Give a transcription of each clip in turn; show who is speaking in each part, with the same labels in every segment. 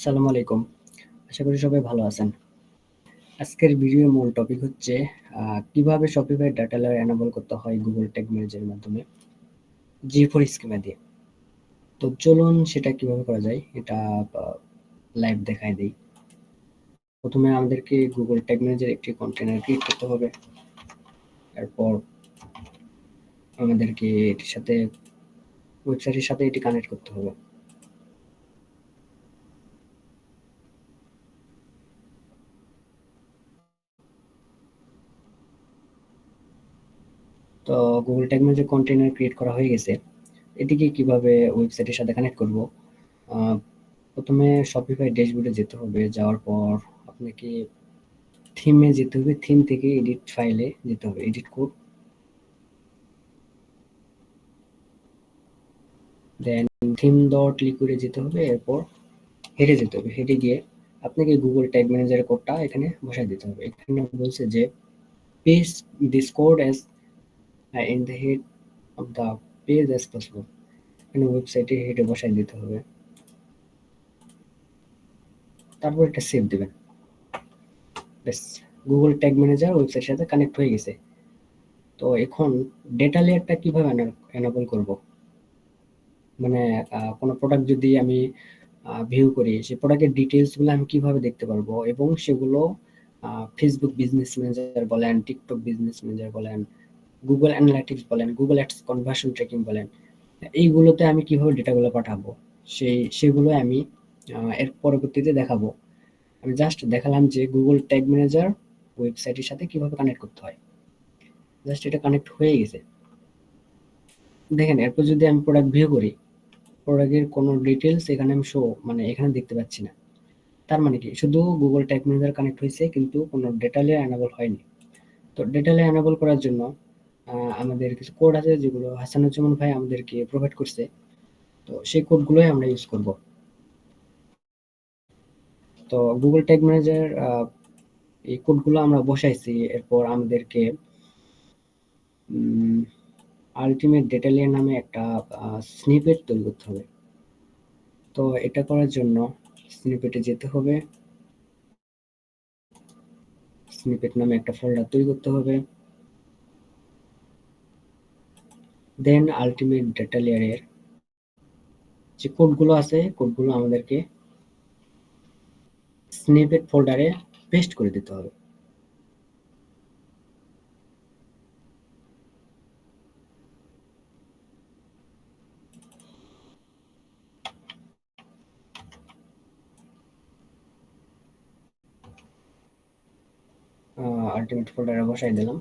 Speaker 1: আসসালামু আলাইকুম। আশা করি সবাই ভালো আছেন। আজকের ভিডিওর মূল টপিক হচ্ছে কীভাবে Shopify ডাটা লেয়ার এনেবল করতে হয় গুগল Manager এর মাধ্যমে G4 স্কিমা দিয়ে। তো চলুন সেটা কীভাবে করা যায়, এটা লাইভ দেখায় দেই। প্রথমে আমাদেরকে গুগল Tag Manager একটি কন্টেনার ক্রিয়েট করতে হবে। এরপর আমাদেরকে এটির সাথে ওয়েবসাইটের সাথে এটি কানেক্ট করতে হবে। তো Google Tag Manager container create করা হয়ে গেছে। এটিকে কীভাবে ওয়েবসাইটের সাথে কানেক্ট করব? প্রথমে Shopify ড্যাশবোর্ডে যেতে হবে। যাওয়ার পর আপনাকে থিমে যেতে হবে। থিম থেকে এডিট ফাইলে যেতে হবে। Edit code. Then theme dot লিকুইডে যেতে হবে। এরপর হেডে যেতে হবে। হেডে গিয়ে আপনাকে গুগল Tag ম্যানেজারের কোডটা এখানে বসায় দিতে হবে। এখানে বলছে যে, paste this code as in the head of the page as possible. এখানে ওয়েবসাইটে হেডে বসায় দিতে হবে। তারপর এটা সেভ দিবেন। ব্যাস Google Tag Manager ওয়েবসাইটের সাথে কানেক্ট হয়ে গেছে। তো এখন ডেটা লেয়ারটা কীভাবে এনা এনেবল করব? মানে কোনো প্রোডাক্ট যদি আমি ভিউ করি, সেই প্রোডাক্টের ডিটেইলসগুলো আমি কীভাবে দেখতে পারব এবং সেগুলো Facebook বিজনেস ম্যানেজার বলেন, TikTok বিজনেস ম্যানেজার বলেন, Google Analytics বলেন, গুগল Ads কনভার্সন ট্র্যাকিং বলেন, এইগুলোতে আমি কীভাবে ডেটাগুলো পাঠাবো? সেই সেগুলো আমি এর পরবর্তীতে দেখাবো। আমি জাস্ট দেখালাম যে গুগল ট্যাগ ম্যানেজার ওয়েবসাইটের সাথে কীভাবে কানেক্ট করতে হয়। জাস্ট এটা কানেক্ট হয়ে গেছে। দেখেন এরপর যদি আমি প্রোডাক্ট ভিউ করি, প্রোডাক্টের কোনো ডিটেলস এখানে আমি শো মানে এখানে দেখতে পাচ্ছি না। তার মানে কি? শুধু গুগল ট্যাগ ম্যানেজার কানেক্ট হয়েছে কিন্তু কোনো ডেটা লেয়ার এনেবল হয়নি। তো ডেটা লেয়ার এনেবল করার জন্য আমাদের কিছু কোড আছে যেগুলো হাসানুজ্জামান ভাই আমাদেরকে প্রোভাইড করছে। তো সেই কোডগুলোই আমরা ইউজ করব। তো গুগল Tag ম্যানেজার এই কোডগুলো আমরা বসাইছি। এরপর আমাদেরকে আল্টিমেট ডেটা লেয়ার নামে একটা স্নিপেট তৈরি করতে হবে। তো এটা করার জন্য স্নিপেটে যেতে হবে। স্নিপেট নামে একটা ফোল্ডার তৈরি করতে হবে। দেন আল্টিমেট ডেটা লেয়ারের যে কোডগুলো আছে, কোডগুলো আমাদেরকে স্নিপেট ফোল্ডারে পেস্ট করে দিতে হবে। আল্টিমেট ফোল্ডারে বসাই দিলাম।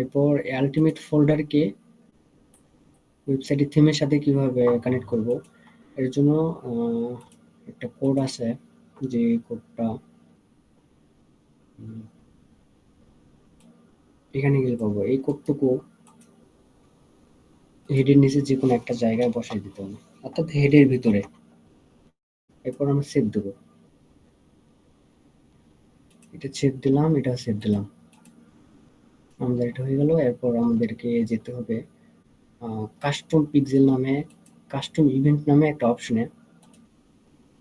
Speaker 1: এরপর আল্টিমেট ফোল্ডারকে ওয়েবসাইটের থিমের সাথে কীভাবে কানেক্ট করব? এর জন্য একটা কোড আছে যে কোডটা এখানে গেলে পাবো। এই কোডটুকু হেডের নিচে যেকোনো একটা জায়গায় বসায় দিতে হবে। অর্থাৎ হেডের ভিতরে। এরপর আমরা সেভ দেবো এটা সেভ দিলাম, এটা সেভ দিলাম। আমাদের এটা হয়ে গেল। এরপর আমাদেরকে যেতে হবে কাস্টম পিক্সেল নামে কাস্টম ইভেন্ট নামে একটা অপশনে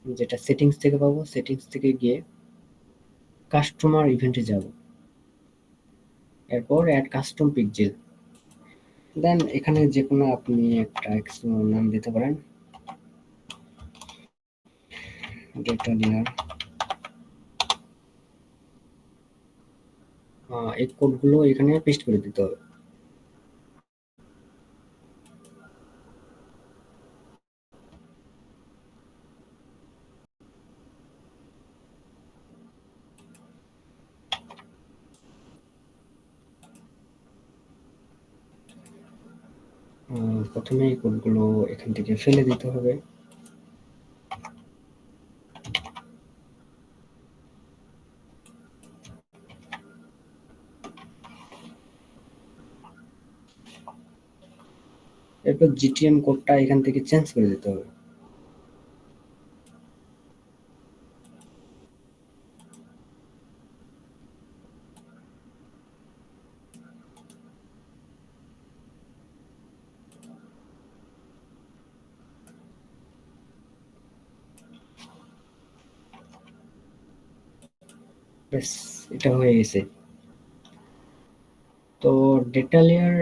Speaker 1: যেটা সেটিংস থেকে পাবো। সেটিংস থেকে গিয়ে কাস্টমার ইভেন্টে যাব। এরপর এড কাস্টম পিক্সেল। দেন এখানে যেকোনো আপনি একটা নাম দিতে পারেন। Data layer. এই কোডগুলো এখানে পেস্ট করে দিতে হবে। প্রথমে এই কোডগুলো এখান থেকে ফেলে দিতে হবে। এরপর জিটিএম কোডটা এখান থেকে চেঞ্জ করে দিতে হবে ব্যাস এটা হয়ে গেছে তো ডেটা লেয়ার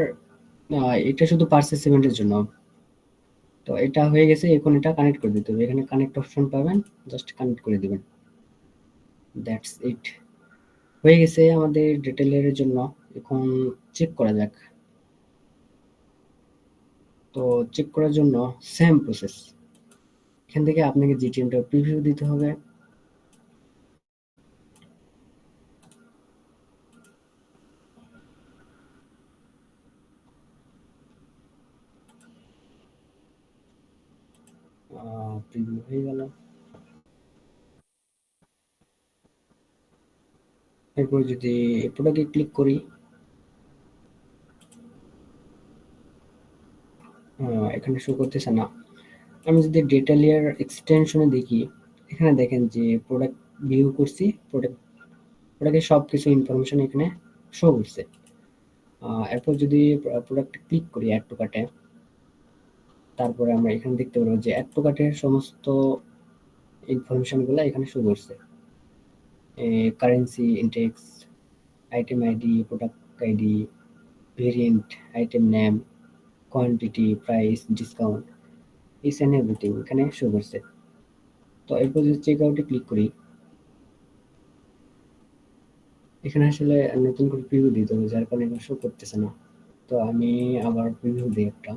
Speaker 1: এটা শুধু পার্সেস ইভেন্টের জন্য। তো এটা হয়ে গেছে, এখন এটা কানেক্ট করে দিতে হবে। এখানে কানেক্ট অপশন পাবেন জাস্ট কানেক্ট করে দিবেন। দ্যাটস ইট হয়ে গেছে আমাদের ডিটেলের জন্য। এখন চেক করা যাক। তো চেক করার জন্য সেম প্রসেস এখান থেকে আপনাকে জিটিএমটা প্রিভিউ দিতে হবে। প্রিভিউ হয়ে গেল। এরপর যদি প্রোডাক্টে ক্লিক করি এখানে শো করতেছে না। আমি যদি ডেটা লেয়ার এক্সটেনশনে দেখি, এখানে দেখেন যে প্রোডাক্ট ভিউ করছি প্রোডাক্ট প্রোডাক্টের সব কিছু ইনফরমেশন এখানে শো করছে। এরপর যদি প্রোডাক্টে ক্লিক করি অ্যাড টু কার্টে তারপরে আমরা এখানে দেখতে পারব যে অ্যাড টু কার্টের সমস্ত ইনফরমেশনগুলো এখানে শো করছে। Currency index item ID product ID variant item name quantity price discounts and everything এখানে শো করছে। তো এরপর যদি চেক আউটে ক্লিক করি, এখানে আসলে নতুন করে প্রিভিউ দিতে হবে, যার কারণে শো করতেছে না। তো আমি আবার প্রিভিউ দিই একটা।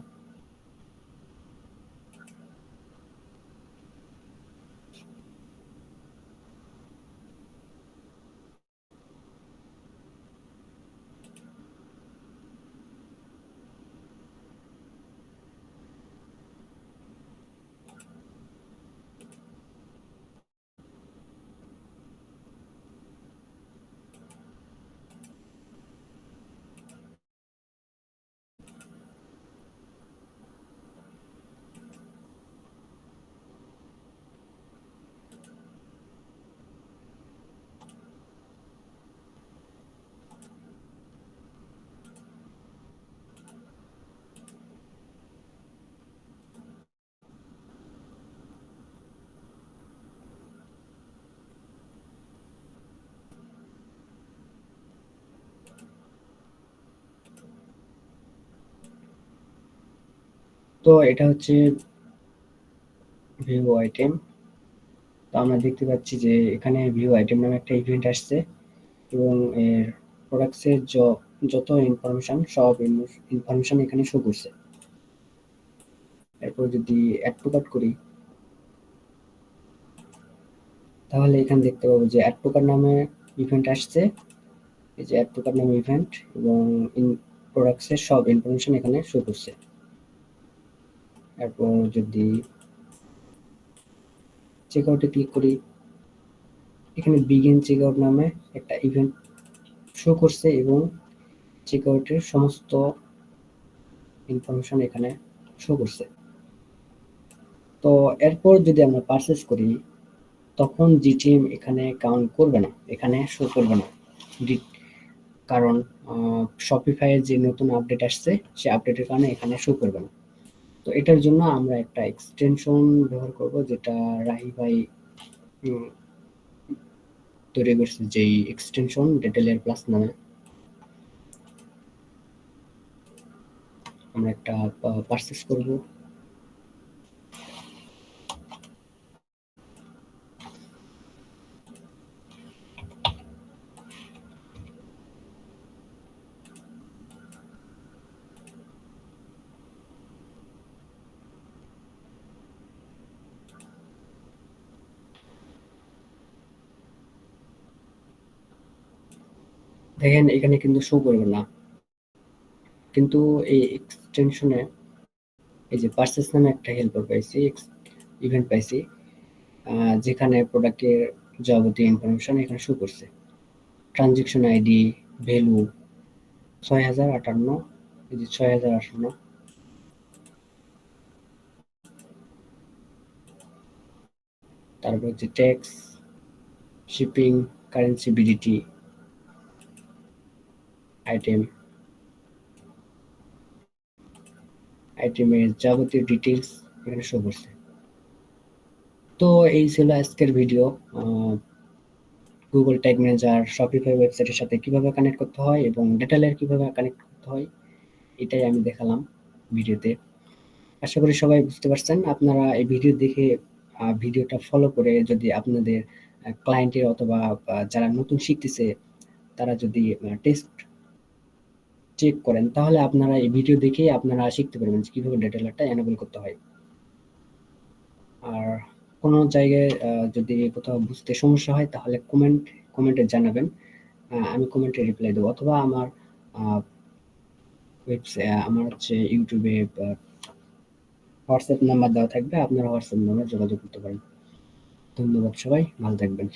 Speaker 1: তো এটা হচ্ছে ভিউ আইটেম তো আমরা দেখতে পাচ্ছি যে এখানে ভিউ আইটেম নামে একটা ইভেন্ট আসছে এবং এর প্রোডাক্টসের যত ইনফরমেশন সব ইনফরমেশন এখানে শো করছে। এরপর যদি অ্যাড টু কাট করি, তাহলে এখানে দেখতে পাবো যে অ্যাড টু কাট নামে ইভেন্ট আসছে। এই যে অ্যাড টু কাট নামে ইভেন্ট এবং ইন প্রোডাক্টসের সব ইনফরমেশন এখানে শো করছে। এরপর যদি চেক আউটে ক্লিক করি, এখানে বিগিন চেক আউট নামে একটা ইভেন্ট শো করছে এবং চেক আউটের সমস্ত ইনফরমেশন এখানে শো করছে। তো এরপর যদি আমরা পারচেস করি, তখন জিটিএম এখানে কাউন্ট করবে না, এখানে শো করবে না। কারণ শপিফাইয়ের যে নতুন আপডেট আসছে, সে আপডেটের কারণে এখানে শো করবে না। তো এটার জন্য আমরা একটা এক্সটেনশন ব্যবহার করব, যেটা রাহি ভাই তৈরি করছে যেই এক্সটেনশন ডেটা লেয়ার প্লাস নামে। আমরা একটা পারচেস করব। দেখেন, এখানে কিন্তু শো করবে না। কিন্তু এই এক্সটেনশনে এই যে পার্সেস নামে একটা হেল্পার পাইছি ইভেন্ট পাইছি যেখানে প্রোডাক্টের যাবতীয় ইনফরমেশন এখানে শো করছে। ট্রানজেকশন আইডি ভ্যালু ছয় হাজার আটান্ন, এই যে ছয় হাজার আটান্ন। তারপর হচ্ছে tax shipping currency BDT item আইটেমের যাবতীয় ডিটেলস এখানে শো করছে। তো এই ছিল আজকের video Google tag manager Shopify ওয়েবসাইটের সাথে কীভাবে কানেক্ট করতে হয় এবং ডেটা লেয়ার কীভাবে কানেক্ট করতে হয়, এটাই আমি দেখালাম ভিডিওতে আশা করি সবাই বুঝতে পারছেন। আপনারা এই ভিডিও দেখে ভিডিওটা ফলো করে যদি আপনাদের ক্লায়েন্টের অথবা যারা নতুন শিখতেছে, তারা যদি টেস্ট চেক করেন, তাহলে আপনারা এই ভিডিও দেখেই আপনারা শিখতে পারবেন যে কীভাবে ডেটা লেয়ারটা এনাবেল করতে হয়। আর কোনো জায়গায় যদি কোথাও বুঝতে সমস্যা হয়, তাহলে কমেন্ট কমেন্টে জানাবেন। আমি কমেন্টে রিপ্লাই দেবো। অথবা আমার ওয়েবসাইট আমার হচ্ছে ইউটিউবে হোয়াটসঅ্যাপ নাম্বার দেওয়া থাকবে। আপনারা হোয়াটসঅ্যাপ নাম্বার যোগাযোগ করতে পারেন। ধন্যবাদ সবাই। ভালো থাকবেন।